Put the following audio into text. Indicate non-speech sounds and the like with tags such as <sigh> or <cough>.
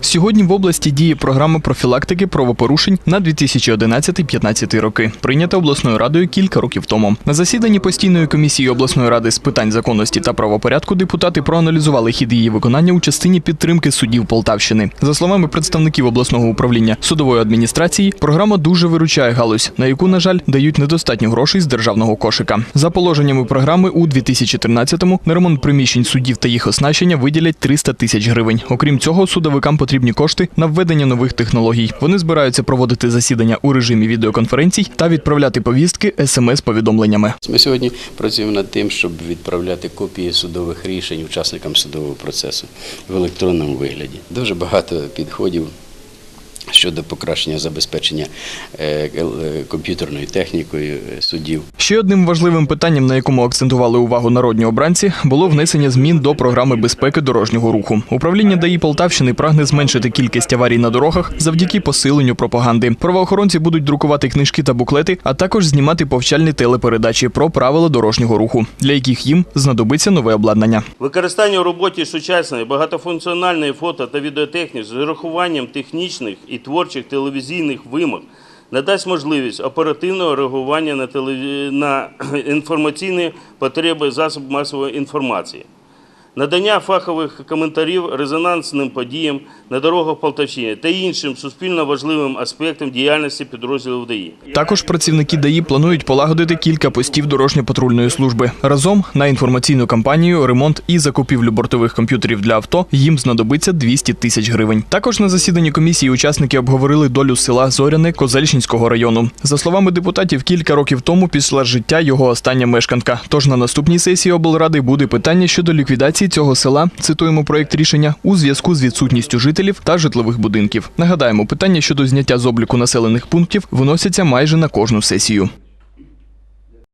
Сьогодні в області діє програма профілактики правопорушень на 2011-15 роки, прийнята обласною радою кілька років тому. На засіданні постійної комісії обласної ради з питань законності та правопорядку депутати проаналізували хід її виконання у частині підтримки суддів Полтавщини. За словами представників обласного управління судової адміністрації, програма дуже виручає галузь, на яку, на жаль, дають недостатньо грошей з державного кошика. За положеннями програми у 2013-му на ремонт приміщень суддів та їх оснащення виділять 300 тисяч гривень. Окрім цього, судовикам потрібні кошти на введення нових технологій. Вони збираються проводити засідання у режимі відеоконференцій та відправляти повістки смс-повідомленнями. Ми сьогодні працюємо над тим, щоб відправляти копії судових рішень учасникам судового процесу в електронному вигляді. Дуже багато підходів щодо покращення забезпечення е, е, комп'ютерною технікою е, суддів. Ще одним важливим питанням, на якому акцентували увагу народні обранці, було внесення змін до програми безпеки дорожнього руху. Управління ДАІ Полтавщини прагне зменшити кількість аварій на дорогах завдяки посиленню пропаганди. Правоохоронці будуть друкувати книжки та буклети, а також знімати повчальні телепередачі про правила дорожнього руху, для яких їм знадобиться нове обладнання. Використання у роботі сучасної багатофункціональної фото та відеотехніки з урахуванням технічних і творчих телевізійних вимог надасть можливість оперативного реагування на, <clears throat> інформаційні потреби засобів масової інформації. Надання фахових коментарів резонансним подіям на дорогах Полтавщини та іншим суспільно важливим аспектам діяльності підрозділів ДАІ. Також працівники ДАІ планують полагодити кілька постів дорожньо-патрульної служби. Разом на інформаційну кампанію, ремонт і закупівлю бортових комп'ютерів для авто їм знадобиться 200 тисяч гривень. Також на засіданні комісії учасники обговорили долю села Зоряне Козельщинського району. За словами депутатів, кілька років тому після життя його остання мешканка. Тож на наступній сесії облради буде питання щодо ліквідації цього села. Цитуємо проєкт рішення у зв'язку з відсутністю жителів та житлових будинків. Нагадаємо, питання щодо зняття з обліку населених пунктів виносяться майже на кожну сесію.